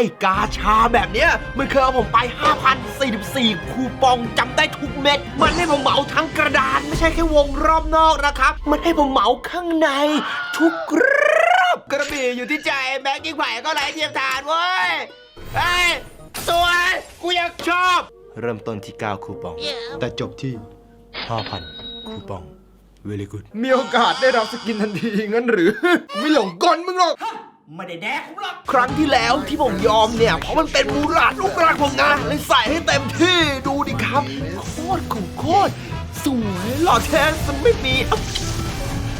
ไอ้กาชาแบบเนี้ยมันเคยเอาผมไป 5,044 คูปองจำได้ทุกเม็ด มันให้ผมเหมาทั้งกระดาน ไม่ใช่แค่วงรอบนอกนะครับ มันให้ผมเหมาข้างในทุกรอบกระบี่อยู่ที่ใจแม็กกิ้งไผ่ก็ไหลเทียมทานเว้ยเฮ้ยสวยกูอยากชอบ เริ่มต้นที่ 9 คูปอง แต่จบที่ 5,000 คูปอง very good มีโอกาสได้รับสกินทันทีงั้นหรือ ไม่หลงกลมึงหรอก ไม่ได้แดกผมหรอกครั้งที่แล้วที่ผมยอมเนี่ย เพราะมันเป็นมูราดลูกรักผมนะเลยใส่ให้เต็มที่ดูดิครับ โคตรของโคตรสวยหล่อแท้สไม่มีอ๊ะ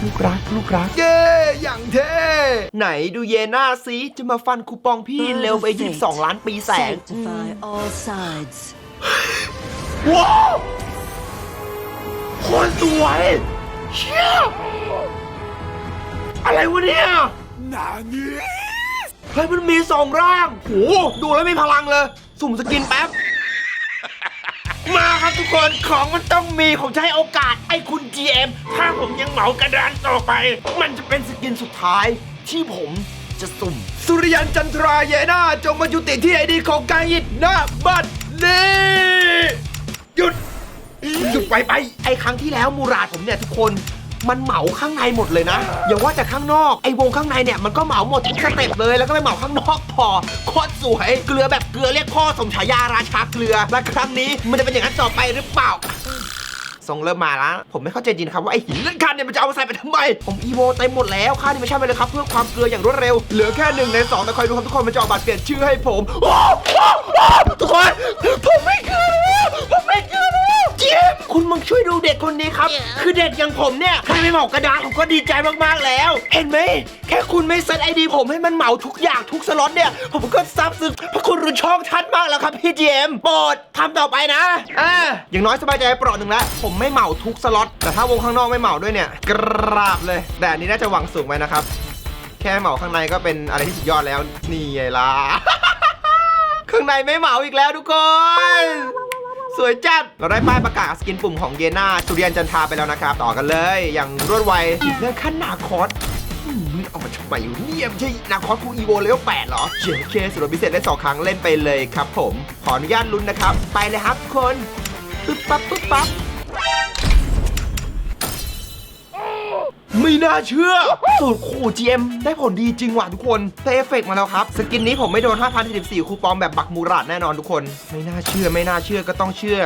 ลูกรักลูกรักเย้อย่างเท่ไหนดูเยน่าซิจะมาฟันคูปองพี่เร็วไป22ล้านปีแสง Sanctify all sides. ว้าวโคตรสวยเชี่ยอะไรวะเนี่ย นานี้เฮ้ยมันมีสองร่างโหดูแล้วมีพลังเลย สุ่มสกินแป๊บ มาครับทุกคนของมันต้องมีผมจะให้โอกาสไอ้คุณ GM ถ้าผมยังเหมากระดานต่อไป มันจะเป็นสกินสุดท้ายที่ผมจะสุ่ม สุริยันจันทราเยนาจงมายุติที่ไอดีของกายิดหน้าบัดนี้หยุดหยุดไปไปไอ้ครั้งที่แล้วมูราดผมเนี่ยทุกคน มันเหมาข้างในหมดเลยนะ อย่าว่าแต่ข้างนอกไอ้วงข้างในเนี่ยมันก็เหมาหมดทุกสเต็ปเลยแล้วก็ไปเหมาข้างนอกพอโคตรสวยเกลือแบบเกลือเรียกพ่อสมฉายาราชาเกลือและครั้งนี้มันจะเป็นอย่างนั้นต่อไปหรือเปล่าทรงเริ่มมาแล้ว ผมไม่เข้าใจจริงครับว่าไอ้หินเลื่อนขั้นเนี่ยมันจะเอามาใส่ไปทำไม ผมอีโวเต็มหมดแล้ว ค่าที่ไม่ใช่ไปเลยครับ เพื่อความเกลืออย่างรวดเร็ว เหลือแค่หนึ่งในสองแต่คอยดูครับทุกคนมันจะออกบัตรเปลี่ยนชื่อให้ผม โอ้โอ้โอ้ทุกคนผมไม่เกลือผมไม่ เกลือแล้วเจมส์คุณมึงช่วยดูเด็กคนนี้ครับ คือเด็กอย่างผมเนี่ยแค่ไม่เหมากระดาษผมก็ดีใจมากๆแล้ว เห็นไหมแค่คุณไม่เซตไอดีผมให้มันเหมาทุกอย่างทุกสล็อตเนี่ยผมก็ซาบซึ้งพระคุณรุนช่องท่านมากแล้วครับพี่เจมส์โปรดทำต่อไปนะอ่าอย่างน้อยสบายใจเปราะหนึ่งแล้วผมไม่เหมาทุกสล็อตแต่ถ้าวงข้างนอกไม่เหมาด้วยเนี่ยกราบเลยแต่อันนี้น่าจะหวังสูงไปนะครับ แค่เหมาข้างในก็เป็นอะไรที่สุดยอดแล้วนี่ไงล่ะข้างในไม่เหมาอีกแล้วทุกคน สวยจัด เราได้ป้ายประกาศสกินปุ่มของเยน่าสุริยันจันทาไปแล้วนะครับ ต่อกันเลย อย่างรวดไวอีกเรื่องขั้นนาคอสมึงเอามาทำไมวะเนี่ยไม่ใช่นาคอสคูอีโวเลเวล8เหรอเจเคสุดพิเศษได้สองครั้งเล่นไปเลยครับผม ขออนุญาตลุ้นนะครับ ไปเลยครับทุกคน ปึ๊บปั๊บปึ๊บปั๊บ ไม่น่าเชื่อ สูตรขู่ GM ได้ผลดีจริงว่ะทุกคนได้เอฟเฟกต์มาแล้วครับ สกินนี้ผมไม่โดน5,014คูปองแบบบักมูราดแน่นอนทุกคน ไม่น่าเชื่อไม่น่าเชื่อก็ต้องเชื่อ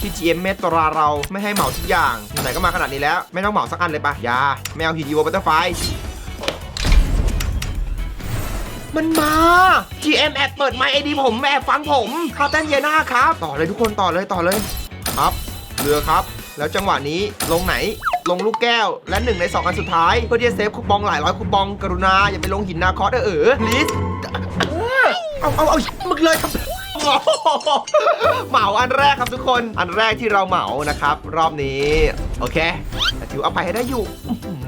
ที่ GM เมตตราเราไม่ให้เหมาทุกอย่างไหนก็มาขนาดนี้แล้ว ไม่ต้องเหมาสักอันเลยปะอยาไม่เอาฮีดีโอบัตเตอร์ไฟมันมา GM แอบเปิดไมค์ไอดีผมแอบฟังผมคาเต้นเยน่าครับ ต่อเลยทุกคนต่อเลยต่อเลย ครับ เรือครับ แล้วจังหวะนี้ลงไหน ลงลูกแก้ว และหนึ่งในสองอันสุดท้าย เพื่อที่จะเซฟคูปองหลายร้อยคูปองกรุณาอย่าไปลงหินนาคอสเออเออลิสเอาเอาเอามึกเลยครับเหมาอันแรกครับทุกคน อันแรกที่เราเหมานะครับ รอบนี้ โอเคถือเอาไปให้ได้อยู่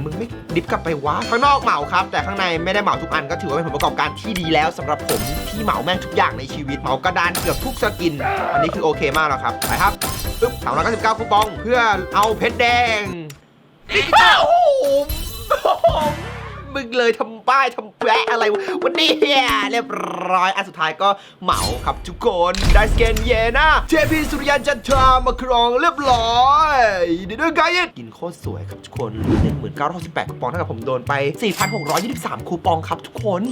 มึงไม่ดิฟกลับไปวะข้างนอกเหมาครับ แต่ข้างในไม่ได้เหมาทุกอันก็ถือว่าเป็นผลประกอบการที่ดีแล้วสำหรับผมที่เหมาแม่งทุกอย่างในชีวิตเหมากระดานเกือบทุกสกิน อันนี้คือโอเคมากแล้วครับไปครับปึ๊บสามร้อยเก้าสิบเก้าคูปอง เพื่อเอาเพชรแดง อ้าโอ้โหมึงเลยทำป้ายทำแปะอะไรวันนี้เรียบร้อยอันสุดท้ายก็เหมาครับทุกคนได้สแกนเยนะเทพีสุริยันจันทรามาครองเรียบร้อยดีด้วยกันยินกินโคตรสวยครับทุกคน1968คูปองเท่ากับผมโดนไป 4,623 คูปองครับทุกคน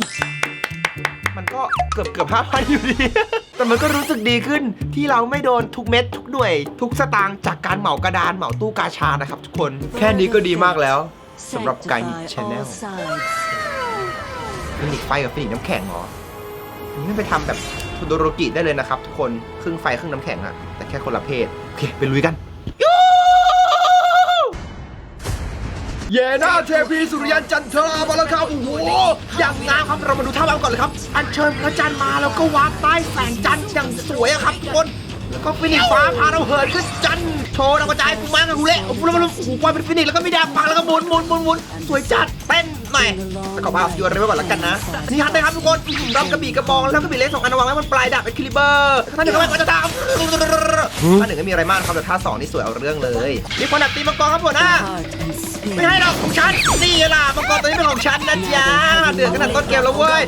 มันก็เกือบเกือบห้าพันอยู่ดีแต่มันก็รู้สึกดีขึ้นที่เราไม่โดนทุกเม็ดทุกหน่วย ทุกสตางค์จากการเหมากระดานเหมาตู้กาชานะครับทุกคนแค่นี้ก็ดีมากแล้วสำหรับไก่ Sanctify ชาแน all ล sides. ฟินิกไฟกับฟินิกน้ำแข็งเหรอไม่ไปทำแบบโทโดโรกิได้เลยนะครับ ทุกคนครึ่งไฟครึ่งน้ำแข็งอะแต่แค่คนละเพศโอเคไปลุยกัน เยนาเทพีสุริยันจันทรามาแล้วครับโอ้โหอย่างงามครับเรามาดูท่าวังก่อนเลยครับ อัญเชิญพระจันทร์มาแล้วก็วางใต้แสงจันทร์อย่างสวยอะครับทุกคนแล้วก็ฟินิกฟ้าพาเราเหินขึ้นจันทร์โชว์เรากระจายปูม้ากับฮูเล่โอ้โหแล้วมันโอ้โหปล่อยเป็นฟินิกแล้วก็มีแดงปังแล้วก็หมุนหมุนหมุนหมุนสวยจัดเต้นหน่อยแล้วก็มาฟิวเรไว้ก่อนแล้วกันนะนี่ฮัทนะครับทุกคนรับกระบี่กระบองแล้วกระบี่เล็กสองอันวางไว้บนปลายดาบเอ็กคิลิเบอร์ท่านหนึ่งก็ไม่ก็จะตามท่านหนึ่งก็มีอะไรมากครับแต่ท่าสองนี่สวยเอาเรื่องเลยมีคนดักตีมังกรครับผมนะ Heart and spirit. ไม่ให้หรอกของฉันนี่ล่ะมังกรตัวนี้เป็นของฉันนะจ๊ะเดือดขนาดต้นเกมแล้วเว้ย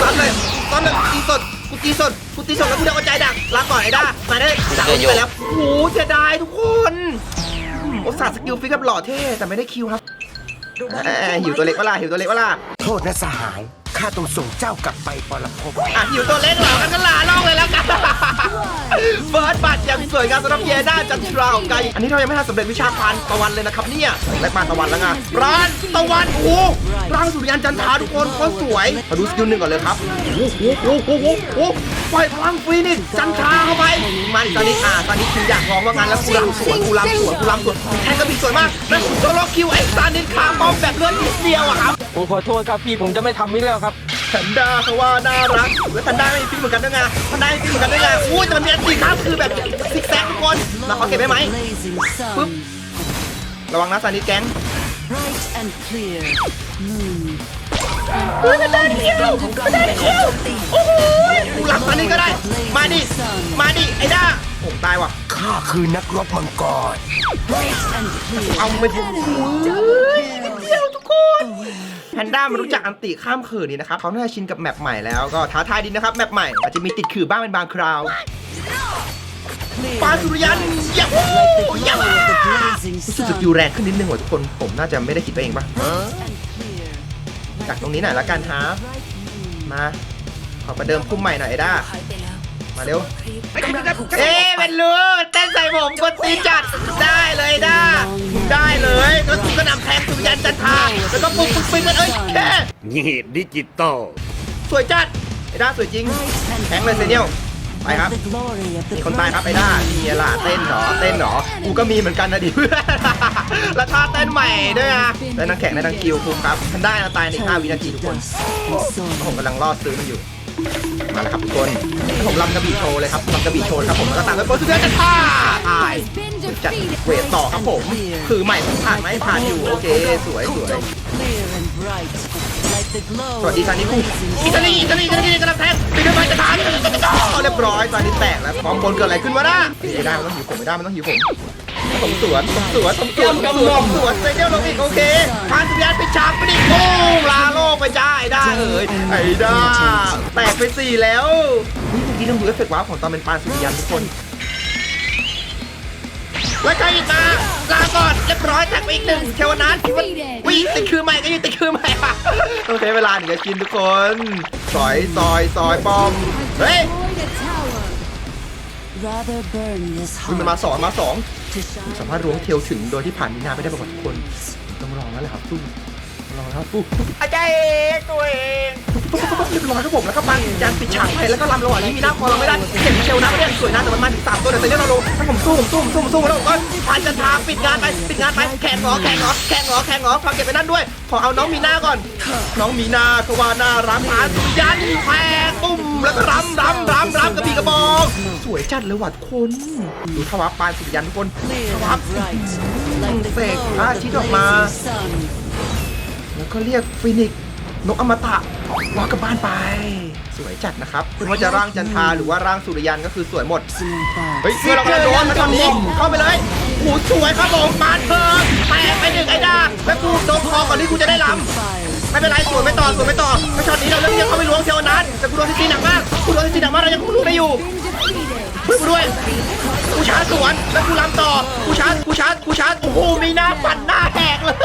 ตันเลยตันเลยอีสดกูตีสดกูตีสดแล้วกูเดาใจดักลาก่อนไอ้ด้ามาได้สาวไปแล้วโอ้โหเสียดายทุกคนโอตสาห์สกิลฟิกกับหล่อเท่แต่ไม่ได้คิวครับเอ้ยหิวตัวเล็กวะล่ะหิวตัวเล็กวะล่ะโทษนะสหายข้าต้องส่งเจ้ากลับไปปรภพอะหิวตัวเล็กเหรอกันก็ลาล่องเลยแล้วกัน เฟิร์สบัตอย่างสวยงามสำหรับเยด้าจันทราของไกอันนี้เรายังไม่ทันสำเร็จวิชาพานตะวันเลยนะครับเนี่ยแลกมาตะวันแล้วไงร้านตะวันโอ้ร่างสุริยันจันทราทุกคนโคตสวยมาดูสกิลหนึ่งก่อนเลยครับโอ้โหโอ้โหโอ้โหโอ้โหปล่อยพลังฟรีนิกจันทราเข้าไปมันตอนนี้อ่าตอนนี้คืออยากร้องว่างั้นแล้วกูรำสวนกูรำสวนกูรำสวนแทงกระบี่สวยมากแล้วโซโลคิวไอ้ซานินคาป้อมแบบเลือดนิดเดียวอะครับผมขอโทษครับพี่ผมจะไม่ทำไม่แล้วครับ แพนด้าเขาว่าน่ารักแล้วแพนด้าไม่มีฟิกเหมือนกันด้วยไงแพนด้าไม่มีฟิกเหมือนกันด้วยไงอุ้ยแต่มันมีอันตีครับคือแบบซิกแซกทุกคนเราเขาเก็บไว้ไหม Blazing sun. ปึ๊บระวังนะซานิดแก๊ง Bright and clear. Moon. เฮ้ยแพนด้าเดียวแพนด้าเดียวโอ้โหกูรับซานิดก็ได้ มาดิมาดิไอ้ด้าโอ้ตายว่ะข้าคือนักรบมังกร Bright and clear. เอาไปทุกคนเดียวทุกคน แพนด้ามันรู้จักอันติข้ามเขื่อนนี่นะครับเขาน่าจะชินกับแมปใหม่แล้วก็ท้าทายดีนะครับแมปใหม่อาจจะมีติดขื่อบ้างเป็นบางคราวปาสุริยันย่าพู Like the ดอย่า glow of the blazing รู้สึกสกิลแรงขึ้นนิดนึงว่ะทุกคนผมน่าจะไม่ได้คิดไปเองปะจากตรงนี้หน่อยละกันฮะมาขอประเดิมพุ่มใหม่หน่อยไอ้ด้า มาเร็วเอ๊ะเป็นรู้เต้นใส่ผมกดตีจัดได้เลยด้าได้เลยแล้วกูก็นำแทงสุริยันจันทาแล้วก็ปุ๊บปุ๊บปิ๊งกันเอ้ยแค่นี่ดิจิตอลสวยจัดไอ้ด้าสวยจริงแทงเลยเซเนียลไปครับมีคนตายครับไอ้ด้ามีล่ะเต้นเหรอเต้นเหรอกูก็มีเหมือนกันนะดิเพื่อนแล้วท่าเต้นใหม่ด้วยอะได้นังแข่งได้นังคิวคุมครับทันได้นะตายใน5วินาทีทุกคนผมกำลังล่อซื้อมันอยู่ มาแล้วครับทุกคนผมลำกระบี่โชว์เลยครับลำกระบี่โชว์ครับผมแล้วก็ตามด้วยโปรตุเกสจะท่าตายจัดเวทต่อครับผมคือใหม่ผ่านไหมผ่านอยู่โอเคสวยสวยสวัสดีซานิคุอิตาลีอิตาลีอิตาลีกำลังแทงตีด้วยไม้จะทานเรียบร้อยซานิแตกแล้วพร้อมบนเกิดอะไรขึ้นวะนะไม่ได้มันต้องหิวผมไม่ได้มันต้องหิวผม ผมสวนผมสวนผมสวนผมสวนผมสวนเซเดียลลงอีกโอเคพานสุริยันไปฉากไปดิโอ้ลาโลกไปจ้าไอ้ด้าเอ้ยไอ้ด้าแตกไปสี่แล้วนี่เมื่อกี้ต้องดูเอฟเฟกต์ว้าวของตอนเป็นปานสุริยันทุกคนแล้วใครอีกมาลาก่อนเรียบร้อยแท็กไปอีกหนึ่งเทวนัทวิ่งติดคือใหม่ก็ยังติดคือใหม่อะต้องใช้เวลาถึงจะกินทุกคนซอยซอยซอยปอมเฮ้ย Rather burn this อุ๊ยมันมา heart สองมาสอง to shine สามารถล้วงเทลถึงโดยที่ผ่านมินาไม่ได้ประกอบทุกคนต้องลองแล้วแหละครับฟูต้องลองแล้วครับฟูอาจารย์เองตัวเองปุ๊บปุ๊บปุ๊บเรียบร้อยครับผมแล้วก็ปังยันปิดฉากไปแล้วก็ลำระหว่างนี้มีหน้าพอเราไม่ได้เห็นเชลนะไม่ได้สวยนะแต่มันมาถึงสามตัวเดี๋ยวเซเนียลเราลงถ้าผมสู้ผมสู้ผมสู้ผมสู้แล้วผมก็พานจันทราปิดงานไปปิดงานไปแข่งหงอแข่งหงอแข่งหงอแข่งหงอฟังเก็บไปนั่นด้วยขอเอาน้องมีนาก่อน น้องมีนาเขาว่าน่ารักหาสุริยันแพงปุ้มแล้วก็รำรำรำรำกระบี่กระบอง สวยจัดเลยว่ะทุกคน ดูทวารปานสุริยันทุกคน clear ทวาร and bright. Like the เสก glow พระอา of ทิ the ตย์ออกมา blazing sun. แล้วก็เรียกฟินิกซ์นกอมตะลอกกลับบ้านไป สวยจัดนะครับไม่ว่าจะร่างจันทราหรือว่าร่างสุริยันก็คือสวยหมด Excellent thought. เฮ้ยเมื่อเรากำลังโดนมาตอนนี้ เข้าไปเลยโอ้โหสวยครับผมปานเธอแตกไปหนึ่งไอ้ด้าแล้วกูโดนคอก่อนที่กูจะได้ลำ Fire. ไม่เป็นไรสวนไม่ต่อสวนไม่ต่อไม่ช็อตนี้เราเริ่มยังเข้าไปล้วงเทวนัทแต่กูโดนซีซีหนักมากกูโดนซีซีหนักมากเรายังคุ้มได้อยู่ ช่วยกูด้วยกูชาร์จสวนแล้วกูลำต่อกูชาร์จกูชาร์จกูชาร์จโอ้โหมีหน้าปั่นหน้าแหกเลย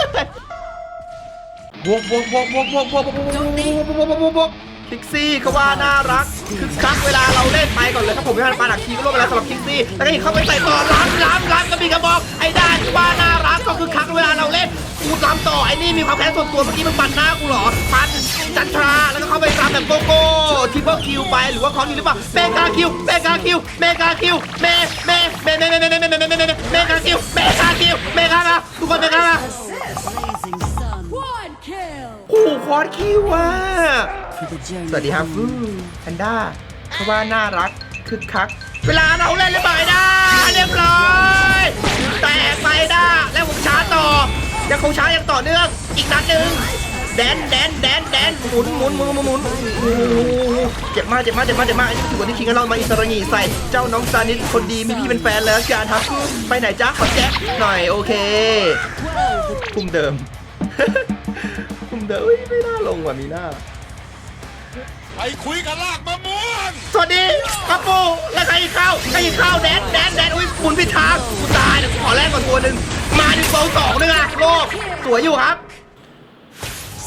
บวกบวกบวกบวกบวกบวกบวกบวกบวกบวกบวก บวกบวกคิกซี่เขาว่าน่ารักคือคักเวลาเราเล่นไปก่อนเลยครับผมไม่ทันปาดักทีก็ร่วมไปแล้วสำหรับคิกซี่แล้วก็อีกเข้าไปใส่ต่อล้ำล้ำล้ำกระบี่กระบอกไอ้ด้านที่ว่าน่ารักก็คือคักเวลาเราเล่นกูล้ำต่อไอ้นี่มีความแค้นส่วนตัวเมื่อกี้มันปั่นหน้ากูเหรอปั่นจันทราแล้วก็เข้าไปรำแบบโกโก้ทิปเปิลคิวไปหรือว่าคอนคิวหรือเปล่าเมกาคิวเมกาคิวเมกาคิวเมเมเมเมเมเมเมเมเมเมเมเมกาคิวเมกาคิวเมกามาทุกคนเมกามา หคอร์ดคิวว่ะ For the journey. สวัสดีครับฟูแพนด้าเพราะว่าน่ารักคึกคัก เวลาเราเล่นเรียบร้อยได้เรียบร้อยแตกไปได้แล้วผมช้าต่อ ยังคงช้าอย่างต่อเนื่องอีกนัดหนึ่งแดนแดนแดนแดนหมุนหมุนหมุนหมุนหมุนโอ้โหเจ็บมากเจ็บมากเจ็บมากเจ็บมากถือว่าที่คิงกันเรามาอิสระงีใส่เจ้าน้องซานิสคนดีมีพี่เป็นแฟนแล้วการครับ ไปไหนจ๊ะขอแจ๊คหน่อยโอเคพุ่มเดิมพุ่ม เดิมเอ้ยไม่น่าลงว่ะมีหน้า ไปคุยกับลากมะม่วงสวัสดีครับปูแล้วใครอีกเข้าใครอีกเข้าแดนแดนแดนอุ้ยหมุนผิดทางกูตายเดี๋ยวกูขอแรกก่อนตัวหนึ่งมาหนึ่งโซสองนึงอะโลกสวยอยู่ครับ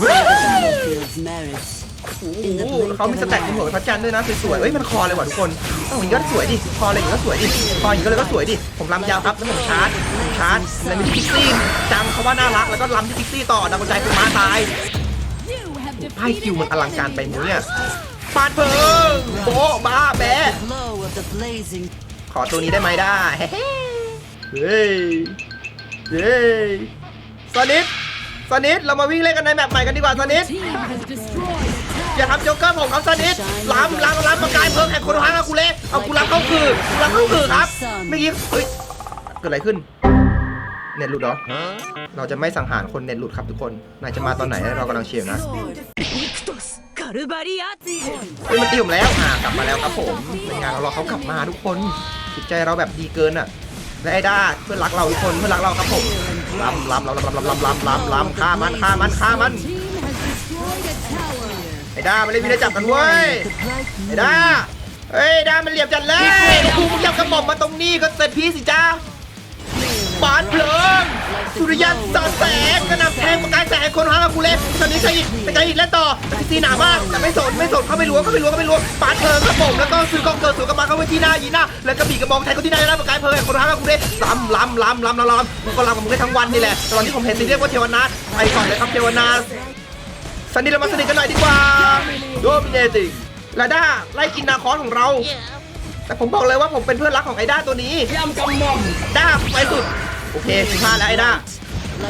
Battlefields merits. โอ้โหเขามีสแต็กในหัวพระจันทร์ด้วยนะสวยๆเอ้ยมันคอเลยว่ะทุกคนเอ้าอย่างนี้ก็สวยดิคออะไรอย่างนี้ก็สวยดิคออย่างนี้ก็เลยก็สวยดิผมลำยาวครับแล้วผมชาร์จผมชาร์จแล้วมีที่พิกซี่จำเขาว่าน่ารักแล้วก็ลำที่พิกซี่ต่อดังกระจายคือม้าตาย ไพ่คิวมันอลังการไปมั้งเนี่ยปาดเพิงโบะบ้าแบะขอตัวนี้ได้ไหมได้ เฮ้ย เฮ้ยสนิทสนิทเรามาวิ่งเล่นกันในแมปใหม่กันดีกว่าสนิทอย่าทำโจ๊กเกอร์ผมครับสนิทล้ำล้ำล้ำประกายเพิ่มแห่งคนทางเอากูเล่เอากูล้ำเข้าคือกูล้ำเข้าคือครับเมื่อกี้เฮ้ย เกิดอะไรขึ้น เน็ตหลุดเหรอ เราจะไม่สังหารคนเน็ตหลุดครับทุกคน นายจะมาตอนไหนเรากำลังเชียร์นะเฮ้ยมันตีผมแล้ว อ่ากลับมาแล้วครับผมเป็นงานเรารอเขากลับมาทุกคนจิตใจเราแบบดีเกินอะ และไอ้ด้าเพื่อนรักเราทุกคนเพื่อนรักเราครับผมล้ำล้ำล้ำล้ำล้ำล้ำล้ำลำลำฆ่ามันฆ่ามันฆ่ามัน ไอ้ด้าไมันเล่นมีได้จับกันเว้ย ไอ้ด้าเฮ้ยด้ามันเหลี่ยมจัดเลยโอ้โหมึงยับกระหม่อมมาตรงนี้ก็เสร็จพี่สิจ้าานเพลิง สุริยันสาดแสงกระหน่ำแทงประกายแสงคนหางกับกูเล็กตอนนี้ใครอีกใครอีกแล้วต่อซีหนามากแต่ไม่สนไม่สนเข้าไม่รู้เข้าไม่รู้เข้าไม่รู้บานเพลิงครับผมแล้วก็ซื้อกองเกิดสูงกระมาเข้าไปที่หน้ายีหน้าแล้วก็บีกระบองแทงเขาที่หน้าแล้วประกายเพลิงคนหางกับกูเล็กล้ำล้ำล้ำล้ำล้ำล้ำกูก็ล้ำกับมึงได้ทั้งวันนี่แหละตอนที่ผมเห็นซีเรียกว่าเทวนาถไปก่อนเลยครับเทวนาถสนิทเรามาสนิทกันหน่อยดีกว่าโดมิเนติงลาด้าไล่กินนาคอสของเราแต่ผมบอกเลยว่าผมเป็นเพื่อนรักของไอ้ด้าตัวนี้ย่ำกำมอมด้าไปสุด โอเคสิบห้าแล้วไอ้ด้า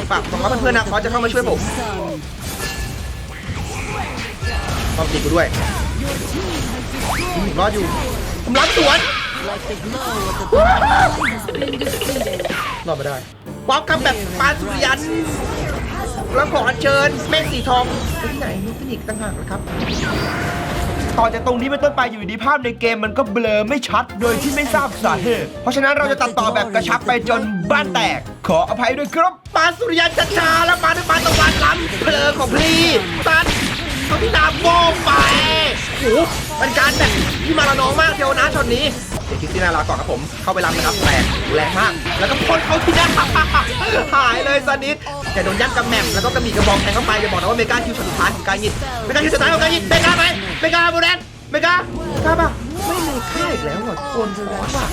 ฝากหวังว่าเพื่อนๆนาคอสจะเข้ามาช่วยผมต้องตีกูด้วยรอดอยู่ผมรับสวนรอดมาได้ป๊อปครับแบบปาสุริยันแล้วขอเชิญเมฆสีทองที่ไหนนี่ฟินิกต่างหากเหรอครับ ต่อจากตรงนี้เป็นต้นไปอยู่ดีภาพในเกมมันก็เบลอไม่ชัดโดยที่ไม่ทราบสาเหตุ เพราะฉะนั้นเราจะตัดต่อแบบกระชับไปจนบ้านแตก ขออภัยด้วยครับปาสุริยันจัชาแล้วปาด้วยปาตะวันล้ำเพลอของพลีตัดเขาที่นาโบงไปโอ้โหเป็นการแบบที่มาละน้องมากเทวนะช็อตนี้ ดี๋ยวคิดที่นาลาก่อนครับผม เข้าไปล้ำนะครับแรงแรงมาก แล้วก็พ่นเข้าที่หน้าหายเลยสนิทแต่โดนยัดกระแหม่มแล้วก็กระบี่กระบองแทงเข้าไปจะบอกนะว่าเมกาคิวสุดท้ายของการยิงเมกาคิวสุดท้ายของการยิงเมกาไหมเมกาโบแดนเมกาเมกาปะไม่เมกาอีกแล้วเหรอทุกคนขอว่ะ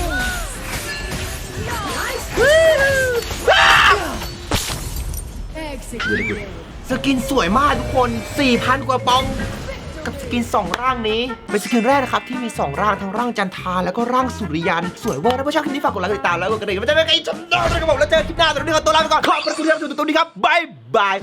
สกินสวยมากทุกคน 4,000 กว่าปอง กิน 2 ร่างนี้ เป็นสกินแรกนะครับที่มี 2 ร่างทั้งร่างจันทาแล้วก็ร่างสุริยัน สวยเวอร์นะผู้ชมคลิปนี้ฝากกดไลค์กดติดตามแล้วกดกระดิ่งมันจะไม่ไกลจนได้นะครับผมแล้วเจอคลิปหน้าตอนนี้ขอตัวลาไปก่อนขอบคุณที่รับชมตรงนี้ครับบ๊ายบาย